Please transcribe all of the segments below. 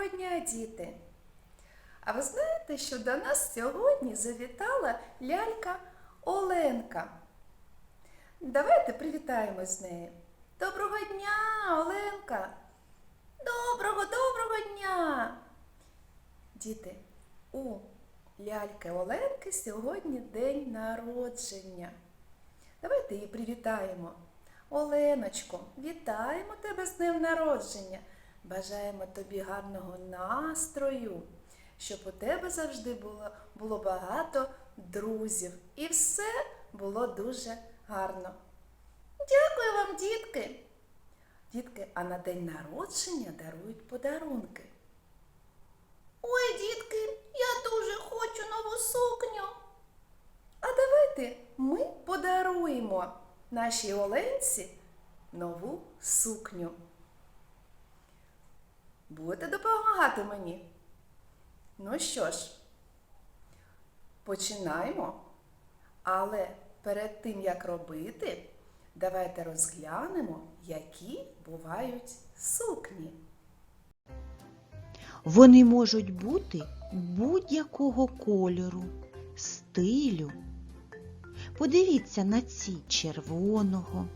Доброго дня, діти! А ви знаєте, що до нас сьогодні завітала лялька Оленка? Давайте привітаємось з нею. Доброго дня, Оленка! Доброго, доброго дня! Діти, у ляльки Оленки сьогодні день народження. Давайте її привітаємо. Оленочко, вітаємо тебе з днем народження. Бажаємо тобі гарного настрою, щоб у тебе завжди було, було багато друзів і все було дуже гарно. Дякую вам, дітки! Дітки, а на день народження дарують подарунки. Ой, дітки, я дуже хочу нову сукню. А давайте ми подаруємо нашій Оленці нову сукню. Будете допомагати мені? Ну що ж, починаємо. Але перед тим, як робити, давайте розглянемо, які бувають сукні. Вони можуть бути будь-якого кольору, стилю. Подивіться на ці червоного.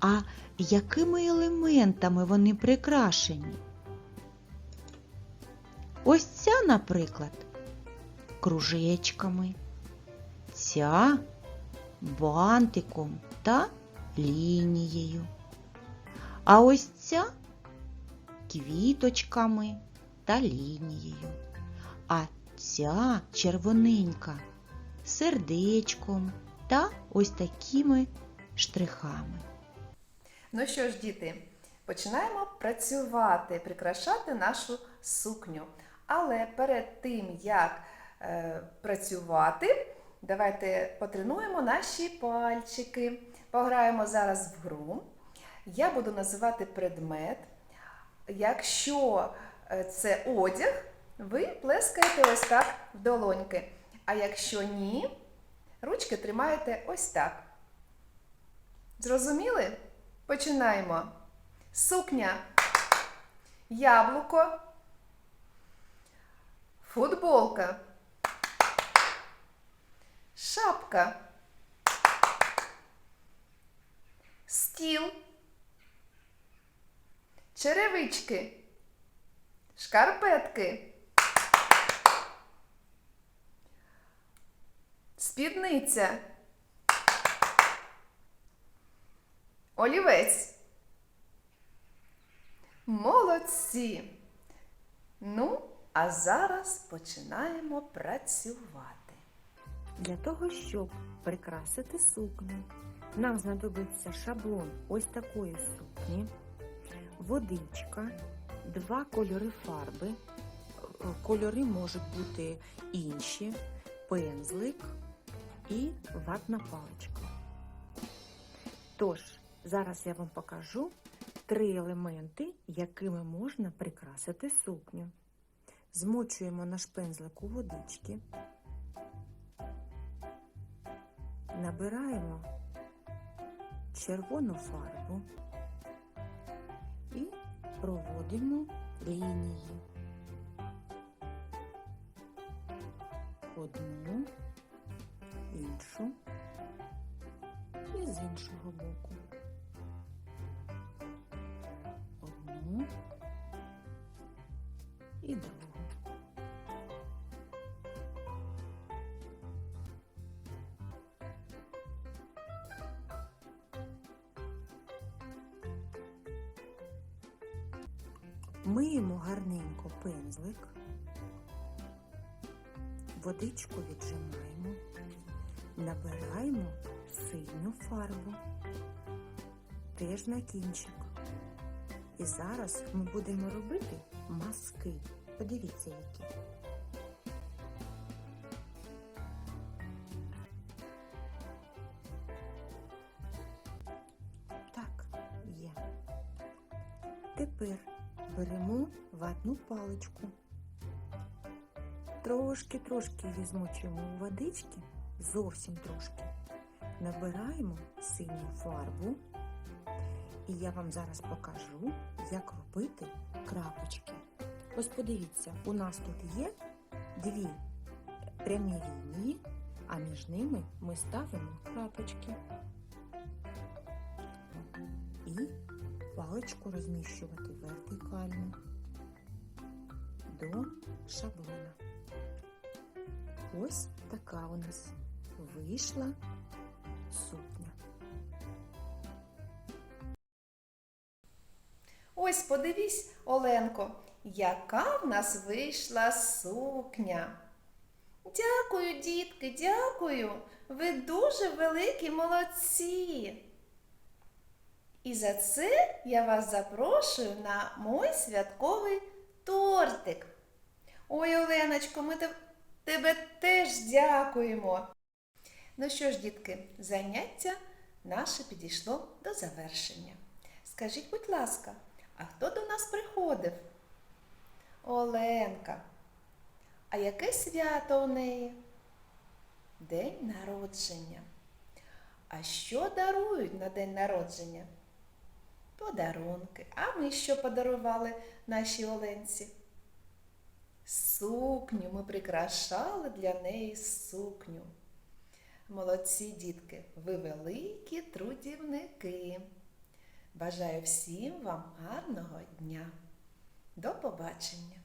А якими елементами вони прикрашені? Ось ця, наприклад, кружечками, ця бантиком та лінією. А ось ця квіточками та лінією. А ця червоненька сердечком та ось такими штрихами. Ну що ж, діти, починаємо працювати, прикрашати нашу сукню. Але перед тим, як е, працювати, давайте потренуємо наші пальчики. Пограємо зараз в гру. Я буду називати предмет. Якщо е, це одяг, ви плескаєте ось так в долоньки. А якщо ні, ручки тримаєте ось так. Зрозуміли? Починаємо. Сукня, яблуко, футболка, шапка, стіл, черевички, шкарпетки, спідниця, олівець. Молодці! Ну, а зараз починаємо працювати. Для того, щоб прикрасити сукню, нам знадобиться шаблон ось такої сукні, водичка, два кольори фарби. Кольори можуть бути інші, пензлик і ватна паличка. Тож, зараз я вам покажу три елементи, якими можна прикрасити сукню. Змочуємо наш пензлик у водички. Набираємо червону фарбу і проводимо лінії. Одну, іншу і з іншого боку. Миємо гарненько пензлик, водичку віджимаємо, набираємо синю фарбу, теж на кінчик. І зараз ми будемо робити маски. Подивіться, які. Так, є. Тепер беремо ватну паличку. Трошки-трошки її водички, зовсім трошки. Набираємо синю фарбу. І я вам зараз покажу, як робити крапочки. Ось подивіться, у нас тут є дві прямі лінії, а між ними ми ставимо крапочки. Паличку розміщувати вертикально до шаблона. Ось така у нас вийшла сукня. Ось подивись, Оленко, яка в нас вийшла сукня. Дякую, дітки, дякую. Ви дуже великі молодці. І за це я вас запрошую на мой святковий тортик. Ой, Оленочко, ми тебе теж дякуємо. Ну що ж, дітки, заняття наше підійшло до завершення. Скажіть, будь ласка, а хто до нас приходив? Оленка. А яке свято у неї? День народження. А що дарують на день народження? Подарунки. А ми що подарували нашій Оленці? Сукню. Ми прикрашали для неї сукню. Молодці, дітки, ви великі трудівники. Бажаю всім вам гарного дня. До побачення!